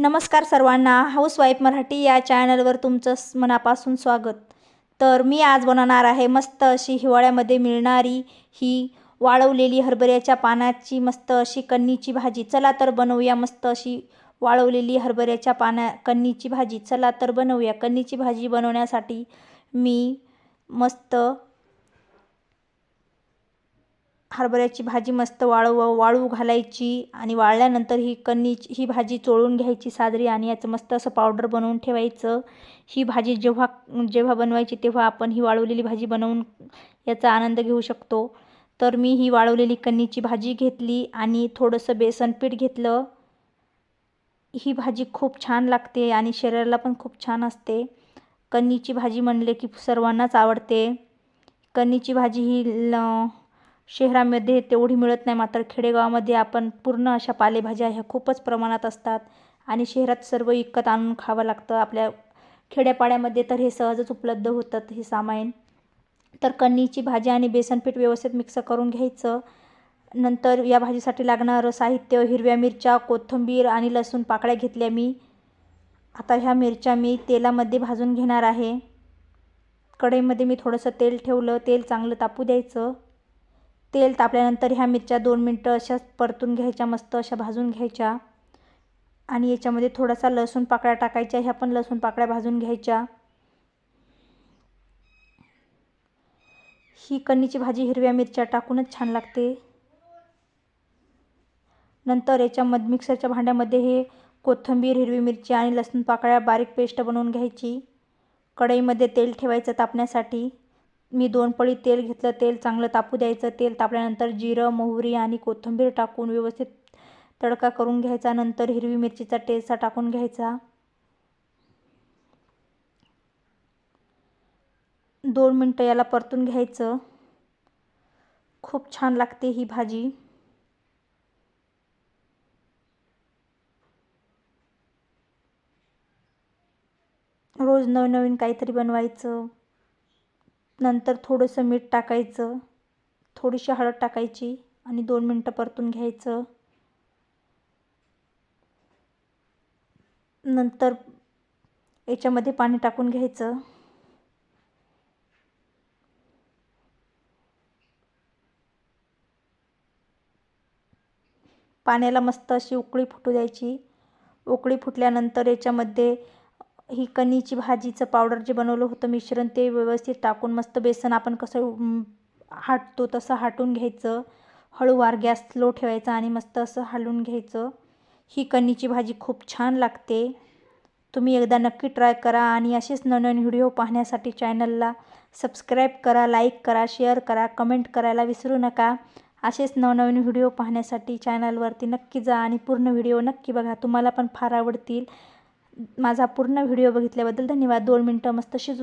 नमस्कार सर्वांना. हाऊसवाईफ मराठी या चॅनलवर तुमचं मनापासून स्वागत. तर मी आज बनवणार आहे मस्त अशी हिवाळ्यामध्ये मिळणारी ही वाळवलेली हरभऱ्याच्या पानाची मस्त अशी कन्नीची भाजी. चला तर बनवूया मस्त अशी वाळवलेली हरभऱ्याच्या पाना कन्नीची भाजी. चला तर बनवूया. कन्नीची भाजी बनवण्यासाठी मी मस्त हरभऱ्याची भाजी मस्त वाळू वाळू घालायची आणि वाळल्यानंतर ही कन्नी ही भाजी चोळून घ्यायची साजरी आणि याचं मस्त असं पावडर बनवून ठेवायचं. ही भाजी जेव्हा जेव्हा बनवायची तेव्हा आपण ही वाळवलेली भाजी बनवून याचा आनंद घेऊ शकतो. तर मी ही वाळवलेली कन्नीची भाजी घेतली आणि थोडंसं बेसन पीठ घेतलं. ही भाजी खूप छान लागते आणि शरीराला पण खूप छान असते. कन्नीची भाजी म्हणले की सर्वांनाच आवडते. कन्नीची भाजी ही ल शहरामध्ये तेवढी मिळत नाही मात्र खेडेगावामध्ये आपण पूर्ण अशा पालेभाज्या ह्या खूपच प्रमाणात असतात. आणि शहरात सर्व विकत आणून खावं लागतं. आपल्या खेड्यापाड्यामध्ये तर हे सहजच उपलब्ध होतात हे सामान. तर कणीची भाजी आणि बेसनपीठ व्यवस्थित मिक्स करून घ्यायचं. नंतर या भाजीसाठी लागणारं साहित्य हिरव्या मिरच्या कोथिंबीर आणि लसूण पाकळ्या घेतल्या मी. आता ह्या मिरच्या मी तेलामध्ये भाजून घेणार आहे. कढईमध्ये मी थोडंसं तेल ठेवलं. तेल चांगलं तापू द्यायचं. तेल तापल्यानंतर ह्या मिरच्या दोन मिनटं अशाच परतून घ्यायच्या मस्त अशा भाजून घ्यायच्या. आणि याच्यामध्ये थोडासा लसूण पाकळ्या टाकायच्या ह्या पण लसूण पाकळ्या भाजून घ्यायच्या. ही कणीची भाजी हिरव्या मिरच्या टाकूनच छान लागते. नंतर याच्या मध मिक्सरच्या भांड्यामध्ये हे कोथिंबीर हिरवी मिरची आणि लसूण पाकळ्या बारीक पेस्ट बनवून घ्यायची. कढईमध्ये तेल ठेवायचं तापण्यासाठी. मी दोन पळी तेल घेतलं तेल चांगलं तापू द्यायचं तेल तापल्यानंतर जिरं मोहरी आणि कोथिंबीर टाकून व्यवस्थित तडका करून घ्यायचा नंतर हिरवी मिरचीचा टेस्टा टाकून घ्यायचा. दोन मिनटं याला परतून घ्यायचं. खूप छान लागते ही भाजी. रोज नवनवीन काहीतरी बनवायचं. नंतर थोडंसं मीठ टाकायचं थोडीशी हळद टाकायची आणि दोन मिनटं परतून घ्यायचं. नंतर याच्यामध्ये पाणी टाकून घ्यायचं. पाण्याला मस्त अशी उकळी फुटू द्यायची. उकळी फुटल्यानंतर याच्यामध्ये ही कणीची भाजीचं पावडर जे बनवलं होतं मिश्रण ते व्यवस्थित टाकून मस्त बेसन आपण कसं हाटतो तसं हाटून घ्यायचं. हळूवार गॅस स्लो ठेवायचा आणि मस्त असं हालून घ्यायचं. ही कणीची भाजी खूप छान लागते. तुम्ही एकदा नक्की ट्राय करा आणि असेच नवनवीन व्हिडिओ पाहण्यासाठी चॅनलला सबस्क्राईब करा लाईक करा शेअर करा कमेंट करायला विसरू नका. असेच नवनवीन व्हिडिओ पाहण्यासाठी चॅनलवरती नक्की जा आणि पूर्ण व्हिडिओ नक्की बघा. तुम्हाला पण फार आवडतील. माझा पूर्ण व्हिडिओ बघितल्याबद्दल धन्यवाद. दोन मिनटं मस्त शिजू